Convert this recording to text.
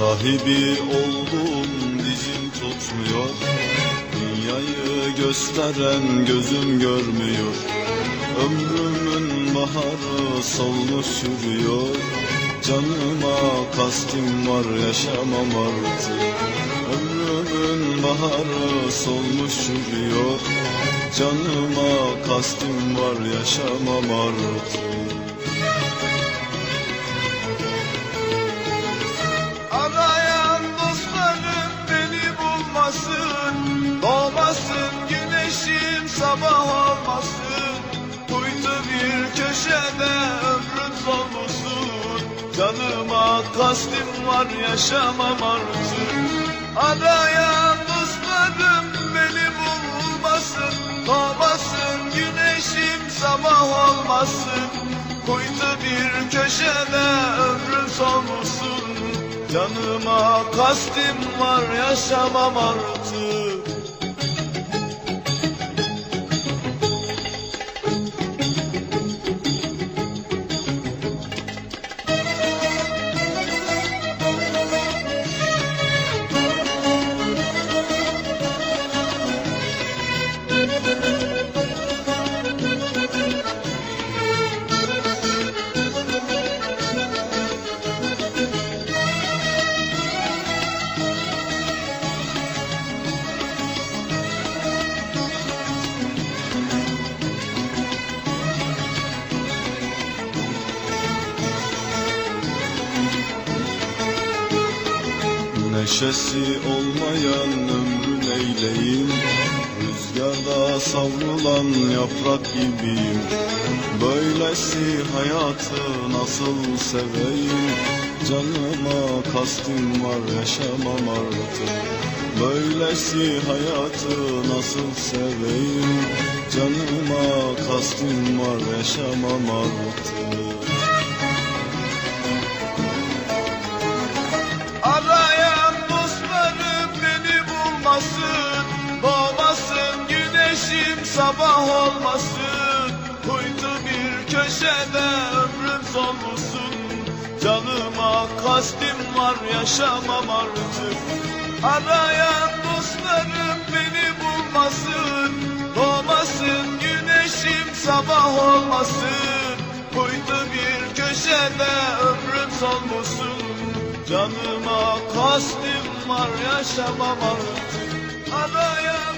Sahibi oldum dizim tutmuyor. Dünyayı gösteren gözüm görmüyor. Ömrümün baharı solmuş yürüyor Canıma kastim var yaşamam artık. Ömrümün baharı solmuş yürüyor Canıma kastim var yaşamam artık sabah olmasın. Kuytu bir köşede ömrüm solmuşsun Canıma kastim var yaşamam artık Arayan dostlarım beni bulmasın Doğmasın güneşim sabah olmasın. Kuytu bir köşede ömrüm solmuşsun Canıma kastim var yaşamam artık Neşesi olmayan ömrün eyleyim. Rüzgarda savrulan yaprak gibiyim. Böylesi hayatı nasıl seveyim? Canıma kastim var yaşamam artık. Böylesi hayatı nasıl seveyim? Canıma kastim var yaşamam artık. Arayan sabah olmasın Kuytu bir köşede ömrüm solmuşsun Canıma kastim var yaşamam artık. Arayan dostlarım beni bulmasın. Doğmasın güneşim sabah olmasın. Kuytu bir köşede ömrüm solmuşsun Canıma kastim var yaşamam artık. Araya